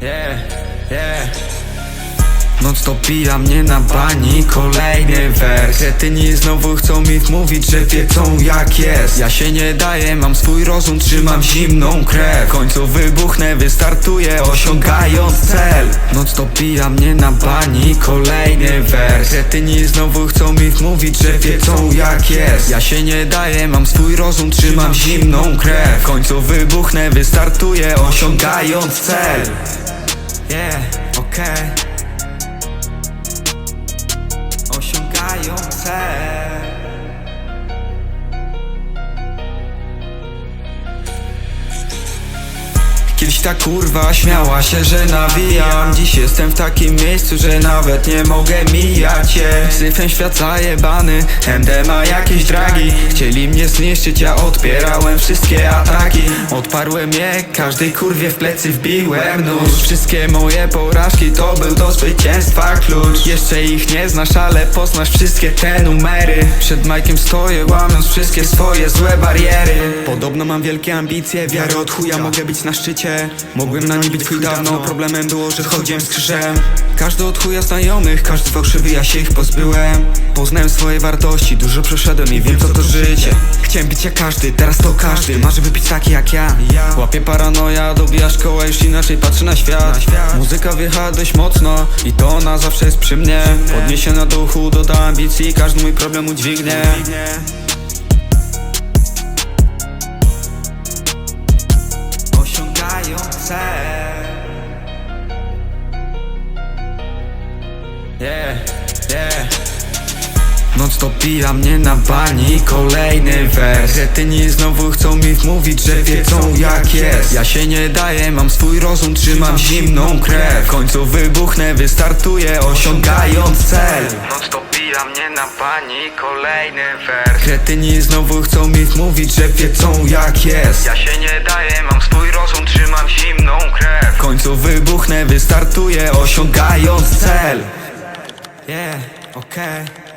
Yeah, yeah. Noc to pija mnie na bani, kolejny wers. Kretyni znowu chcą mi wmówić, że wiedzą jak jest. Ja się nie daję, mam swój rozum, trzymam zimną krew. W końcu wybuchnę, wystartuję, osiągając cel. Noc to pija mnie na bani, kolejny wers. Kretyni znowu chcą mi wmówić, że wiedzą jak jest. Ja się nie daję, mam swój rozum, trzymam zimną krew. W końcu wybuchnę, wystartuję, osiągając cel. Yeah, okej Osiągając cel Kiedyś ta kurwa śmiała się, że nawijam. Dziś jestem w takim miejscu, że nawet nie mogę mijać je Syfem świat zajebany, MD ma jakieś dragi. Chcieli mnie zniszczyć, ja odpierałem wszystkie ataki. Odparłem je, każdej kurwie w plecy wbiłem nóż. Wszystkie moje porażki to był do zwycięstwa klucz. Jeszcze ich nie znasz, ale poznasz wszystkie te numery. Przed Majkiem stoję, łamiąc wszystkie swoje złe bariery. Podobno mam wielkie ambicje, wiarę od chuja mogę być na szczycie Mogłem na nie być twój dawno, problemem było, że chodziłem z krzyżem. Każdy od chuja znajomych, każdy fałszywy, ja się ich pozbyłem. Poznałem swoje wartości, dużo przeszedłem i wiem co to życie. Chciałem być jak każdy, teraz to każdy, marzy by być taki jak ja. Łapie paranoja, dobija szkoła, już inaczej patrzy na świat. Muzyka wjechała dość mocno i to ona zawsze jest przy mnie. Podniesie na duchu, doda ambicji, każdy mój problem udźwignie To pija mnie na bani Kolejny wers. Kretyni znowu chcą mi wmówić, że wiedzą jak jest. Ja się nie daję, mam swój rozum, trzymam zimną krew. W końcu wybuchnę, wystartuję, osiągając cel. Noc pija mnie na bani Kolejny wers. Kretyni znowu chcą mi wmówić, że wiedzą jak jest. Ja się nie daję, mam swój rozum, trzymam zimną krew. W końcu wybuchnę, wystartuję, osiągając cel. Yeah, okej